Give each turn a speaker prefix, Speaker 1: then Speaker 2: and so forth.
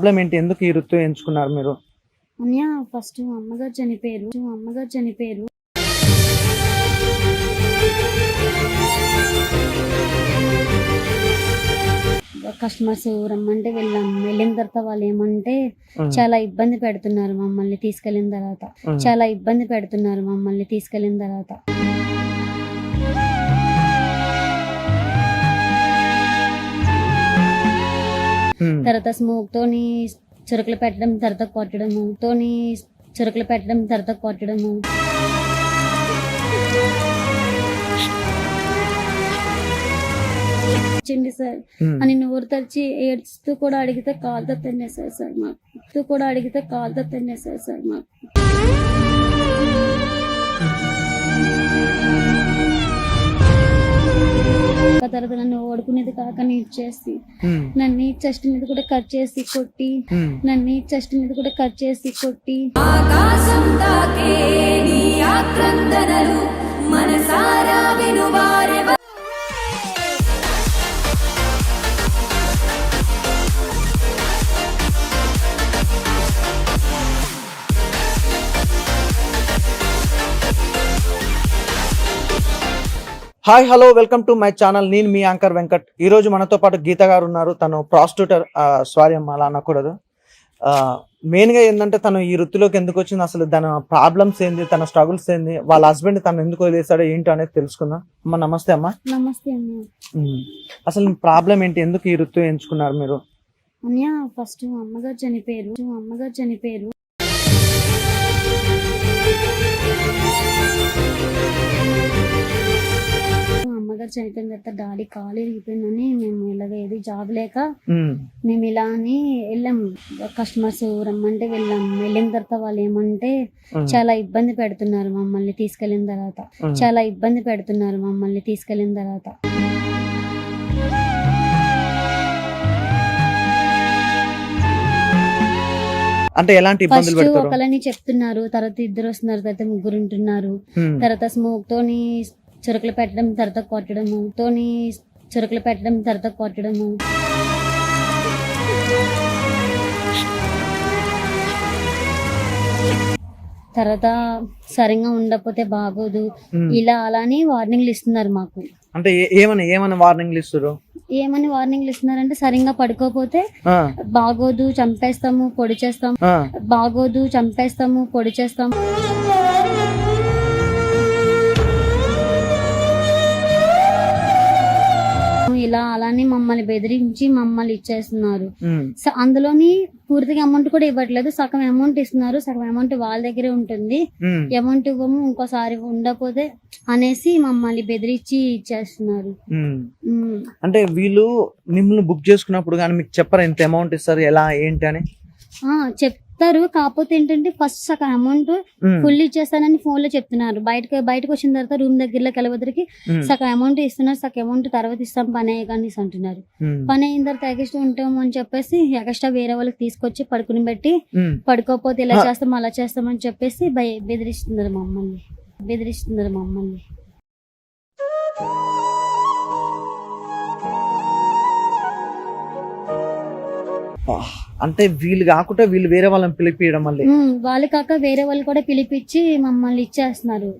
Speaker 1: Problem ఏంటి? ఎందుకు ఈ ఋతు ఎంచుకున్నారు మీరు?
Speaker 2: అన్య ఫస్ట్ అమ్మగారు చనిపోయారు. అమ్మగారు చనిపోయారు. కస్టమర్స్ రమ్మంటే వెళ్ళాం వెళ్ళిన తర్వాత వాళ్ళు ఏమంటే చాలా ఇబ్బంది పెడుతున్నారు మమ్మల్ని తీసుకెళ్ళిన తర్వాత. చాలా ఇబ్బంది పెడుతున్నారు మమ్మల్ని తీసుకెళ్ళిన తర్వాత. తర్వాత స్మోక్ తోని చురుకులు పెట్టడం తర్వాత కొట్టడము. తోని చురుకులు పెట్టడం తర్వాత కొట్టడము. ఇచ్చింది సార్.
Speaker 1: ఉమ్.
Speaker 2: అని నోరు తెరిచి ఏడుస్తూ కూడా అడిగితే కాలుతో తినేసారు సార్ మాకు. కూడా అడిగితే కాలుతో తినేసారు సార్ మాకు. ఆ తర్వాత నన్ను ఓడుకునేది కాక నీట్ చేసి నన్ను చెస్ట్ మీద కూడా కట్ చేసి కొట్టి. నన్ను చెస్ట్ మీద కూడా కట్ చేసి కొట్టి
Speaker 3: ఆకాశం తాకే నీ ఆక్రందనలు మనసారా
Speaker 1: hi hello welcome to my channel. నేను మీ యాంకర్ వెంకట్. ఈ రోజు మనతో పాటు గీత గారు ఉన్నారు. తను ప్రాస్టిట్యూటర్ సారీ అమ్మ అలా అనకూడదు. మెయిన్గా ఏంటంటే తను ఈ వృత్తిలోకి ఎందుకు వచ్చింది? అసలు తన ప్రాబ్లమ్స్ ఏంది? తన స్ట్రగుల్స్ ఏంది? వాళ్ళ హస్బెండ్ తను ఎందుకు వదిలేశాడో ఏంటో అనేది తెలుసుకుందాం. అమ్మ నమస్తే అమ్మ.
Speaker 2: నమస్తే.
Speaker 1: అసలు ప్రాబ్లం ఏంటి? ఎందుకు ఈ వృత్తి ఎంచుకున్నారు మీరు?
Speaker 2: అన్నయ్య ఫస్ట్ అమ్మగారు చనిపోయారు. అమ్మగారు చనిపోయారు. అమ్మగారు చనిపోయిన తర్వాత డాడీ కాలు ఇరిగిపోయిందని మేము ఇలాగ ఏది జాబ్ లేక మేము. ఇలా అని వెళ్ళాం. కస్టమర్స్ రమ్మంటే వెళ్ళాం. వెళ్ళిన తర్వాత వాళ్ళు ఏమంటే చాలా ఇబ్బంది పెడుతున్నారు మమ్మల్ని తీసుకెళ్ళిన తర్వాత. చాలా ఇబ్బంది పెడుతున్నారు మమ్మల్ని తీసుకెళ్ళిన తర్వాత.
Speaker 1: అంటే ఎలాంటి ఇబ్బందులు
Speaker 2: ఫస్ట్
Speaker 1: పెడతారు?
Speaker 2: ఒకళ్ళని చెప్తున్నారు తర్వాత ఇద్దరు వస్తున్నారు తర్వాత ముగ్గురు ఉంటున్నారు తర్వాత స్మోక్ తోని చురుకులు పెట్టడం తర్వాత కొట్టడము. తోని చురుకులు పెట్టడం తర్వాత కొట్టడము. తర్వాత సరిగా ఉండకపోతే బాగోదు. ఇలా అలా అని వార్నింగ్లు ఇస్తున్నారు మాకు.
Speaker 1: అంటే ఏమని ఏమని వార్నింగ్లు ఇస్తారు
Speaker 2: ఏమని వార్నింగ్లు ఇస్తున్నారంటే సరిగా పడుకోకపోతే
Speaker 1: ఆ,
Speaker 2: బాగోదు చంపేస్తాము పొడి చేస్తాము బాగోదు చంపేస్తాము పొడి చేస్తాము ఇలా అలానే మమ్మల్ని బెదిరించి మమ్మల్ని ఇచ్చేస్తున్నారు. స- అందులోని పూర్తిగా అమౌంట్ కూడా ఇవ్వట్లేదు. సగం అమౌంట్ ఇస్తున్నారు. సగం అమౌంట్ వాళ్ళ దగ్గరే ఉంటుంది. అమౌంట్ ఇవ్వము ఇంకోసారి ఉండకపోతే అనేసి మమ్మల్ని బెదిరించి ఇచ్చేస్తున్నారు.
Speaker 1: అంటే వీళ్ళు మిమ్మల్ని బుక్ చేసుకున్నప్పుడు కానీ మీకు చెప్పరా ఇంత అమౌంట్ ఇస్తారు ఎలా ఏంటి అని?
Speaker 2: ఆ చెప్తారు కాకపోతే ఏంటంటే ఫస్ట్ సగం అమౌంట్ ఫుల్ ఇచ్చేస్తానని ఫోన్లో చెప్తున్నారు. బయటకు బయటకు వచ్చిన తర్వాత రూమ్ దగ్గరలోకి వెళ్ళబోదరికి
Speaker 1: ఉమ్,
Speaker 2: సగం అమౌంట్ ఇస్తున్నారు. సగం అమౌంట్ తర్వాత ఇస్తాం. పని అయ్యే కానీ అంటున్నారు. పని అయిన తర్వాత ఎక్స్ట్రా ఉంటాము అని చెప్పేసి ఎక్స్ట్రా వేరే వాళ్ళకి తీసుకొచ్చి పడుకుని పెట్టి. పడుకోకపోతే ఇలా. చేస్తాం అలా చేస్తామని చెప్పేసి బెదిరిస్తున్నారు మమ్మల్ని బెదిరిస్తున్నారు మమ్మల్ని
Speaker 1: అంటే వీళ్ళు కాకుండా వీళ్ళు వేరే వాళ్ళని పిలిపియడం మళ్ళీ
Speaker 2: వాళ్ళు కాక వేరే వాళ్ళు కూడా పిలిపించి మమ్మల్ని ఇచ్చేస్తున్నారు.